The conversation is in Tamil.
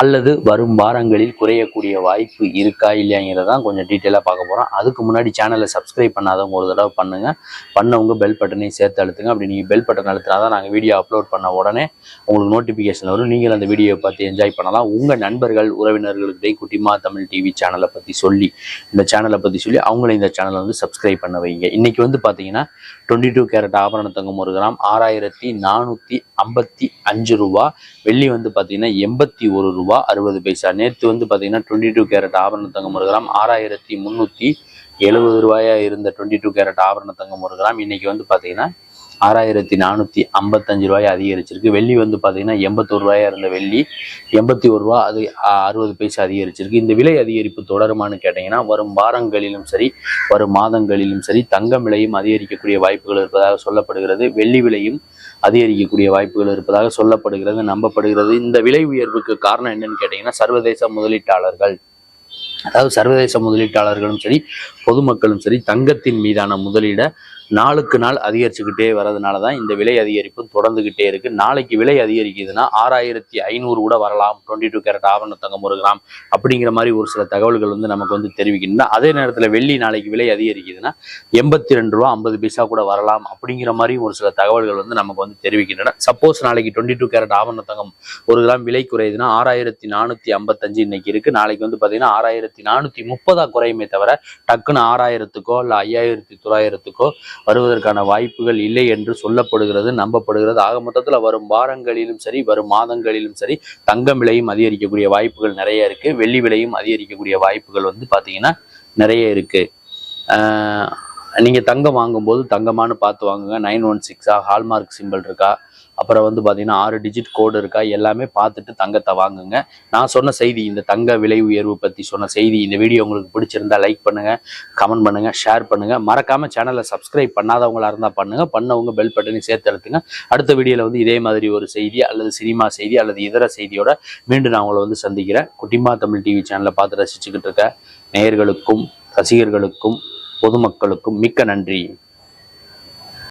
அல்லது வரும் வாரங்களில் குறையக்கூடிய வாய்ப்பு இருக்கா இல்லையாங்கிறதான் கொஞ்சம் டீட்டெயிலாக பார்க்க போகிறோம் அதுக்கு முன்னாடி சேனலை சப்ஸ்கிரைப் பண்ணாதவங்க ஒரு தடவை பண்ணுங்க. பண்ணவங்க பெல் பட்டனையும் சேர்த்து அழுத்துங்க. அப்படி நீங்கள் பெல் பட்டன் அழுத்தினா தான் நாங்கள் வீடியோ அப்லோட் பண்ண உடனே உங்களுக்கு நோட்டிஃபிகேஷன் வரும். நீங்கள் அந்த வீடியோவை பார்த்து என்ஜாய் பண்ணலாம். உங்கள் நண்பர்கள் உறவினர்களுக்கிட்டே குட்டிமா தமிழ் டிவி சேனலை பற்றி சொல்லி இந்த சேனலை பற்றி சொல்லி அவங்கள இந்த சேனலை வந்து சப்ஸ்கிரைப் பண்ண வைங்க. இன்னைக்கு வந்து பார்த்தீங்கன்னா டுவெண்ட்டி டூ கேரட் ஆபரண தங்கம் ஒரு கிராம் ஆறாயிரத்தி நானூற்றி ஐம்பத்தி அஞ்சு ரூபா. வெள்ளி வந்து பார்த்தீங்கன்னா எண்பத்தி ஒரு ரூபா. ரூபா அறுபது பைசா. நேற்று வந்து பார்த்தீங்கன்னா டுவெண்ட்டி டூ கேரட் ஆபரண தங்கம் ஒரு கிராம். ஆறாயிரத்தி முந்நூற்றி எழுபது ரூபாயா இருந்த டுவெண்ட்டி டூ கேரட் ஆபரண தங்கம் ஒரு கிராம். இன்றைக்கி வந்து பார்த்தீங்கன்னா ஆறாயிரத்தி நானூற்றி ஐம்பத்தஞ்சு ரூபாய் அதிகரிச்சிருக்கு. வெள்ளி வந்து பார்த்தீங்கன்னா எண்பத்தோரு ரூபாயாக இருந்த வெள்ளி எண்பத்தி ஒரு ரூபா அது அறுபது பைசா அதிகரிச்சிருக்கு. இந்த விலை அதிகரிப்பு தொடருமான்னு கேட்டிங்கன்னா வரும் வாரங்களிலும் சரி வரும் மாதங்களிலும் சரி தங்கம் விலையும் அதிகரிக்கக்கூடிய வாய்ப்புகள் இருப்பதாக சொல்லப்படுகிறது. வெள்ளி விலையும் அதிகரிக்கக்கூடிய வாய்ப்புகள் இருப்பதாக சொல்லப்படுகிறது நம்பப்படுகிறது. இந்த விலை உயர்வுக்கு காரணம் என்னன்னு கேட்டிங்கன்னா சர்வதேச முதலீட்டாளர்கள். அதாவது சர்வதேச முதலீட்டாளர்களும் சரி பொதுமக்களும் சரி தங்கத்தின் மீதான முதலீடை நாளுக்கு நாள் அதிகரிச்சுக்கிட்டே வரதுனால தான் இந்த விலை அதிகரிப்பு தொடர்ந்துகிட்டே இருக்கு. நாளைக்கு விலை அதிகரிக்குதுன்னா ஆறாயிரத்தி ஐநூறு கூட வரலாம். டுவெண்ட்டி டூ கேரட் ஆவண தங்கம் ஒரு கிராம் அப்படிங்கிற மாதிரி ஒரு சில தகவல்கள் வந்து நமக்கு வந்து தெரிவிக்கின்றன அதே நேரத்தில் வெள்ளி நாளைக்கு விலை அதிகரிக்குதுன்னா எண்பத்தி ரெண்டு ரூபா ஐம்பது பைசா கூட வரலாம் அப்படிங்கிற மாதிரி ஒரு சில தகவல்கள் வந்து நமக்கு வந்து தெரிவிக்கின்றன. சப்போஸ் நாளைக்கு டுவெண்ட்டி டூ கேரட் ஆவண தங்கம் ஒரு கிராம் விலை குறையுதுன்னா ஆறாயிரத்தி நானூற்றி ஐம்பத்தஞ்சு இன்னைக்கு இருக்கு. நாளைக்கு வந்து பார்த்தீங்கன்னா ஆறாயிரத்தி நானூற்றி முப்பதா குறையுமே தவிர டக்குன்னு ஆறாயிரத்துக்கோ இல்லை ஐயாயிரத்தி தொள்ளாயிரத்துக்கோ வருவதற்கான வாய்ப்புகள் இல்லை என்று சொல்லப்படுகிறது நம்பப்படுகிறது. ஆக மொத்தத்தில் வரும் வாரங்களிலும் சரி வரும் மாதங்களிலும் சரி தங்கம் விலையும் அதிகரிக்கக்கூடிய வாய்ப்புகள் நிறைய இருக்குது வெள்ளி விலையும் அதிகரிக்கக்கூடிய வாய்ப்புகள் வந்து பார்த்திங்கன்னா நிறைய இருக்குது நீங்கள் தங்கம் வாங்கும்போது தங்கமானு பார்த்து வாங்குங்க. நைன் ஒன் சிக்ஸா? ஹால்மார்க் சிம்பிள் இருக்கா? அப்புறம் வந்து பார்த்தீங்கன்னா ஆறு டிஜிட் கோடு இருக்கா? எல்லாமே பார்த்துட்டு தங்கத்தை வாங்குங்க. நான் சொன்ன செய்தி இந்த தங்க விலை உயர்வு பற்றி சொன்ன செய்தி இந்த வீடியோ உங்களுக்கு பிடிச்சிருந்தா லைக் பண்ணுங்கள் கமெண்ட் பண்ணுங்கள் ஷேர் பண்ணுங்கள் மறக்காமல் சேனலை சப்ஸ்கிரைப் பண்ணாதவங்களாக இருந்தால் பண்ணுங்கள் பண்ணவங்க பெல் பட்டனையும் சேர்த்து எடுத்துங்க அடுத்த வீடியோவில் வந்து இதே மாதிரி ஒரு செய்தி அல்லது சினிமா செய்தி அல்லது இதர செய்தியோட மீண்டும் நான் உங்களை வந்து சந்திக்கிறேன். குட்டிமா தமிழ் டிவி சேனலை பார்த்து ரசிச்சுக்கிட்டு இருக்க நேயர்களுக்கும் ரசிகர்களுக்கும் பொதுமக்களுக்கும் மிக்க நன்றி.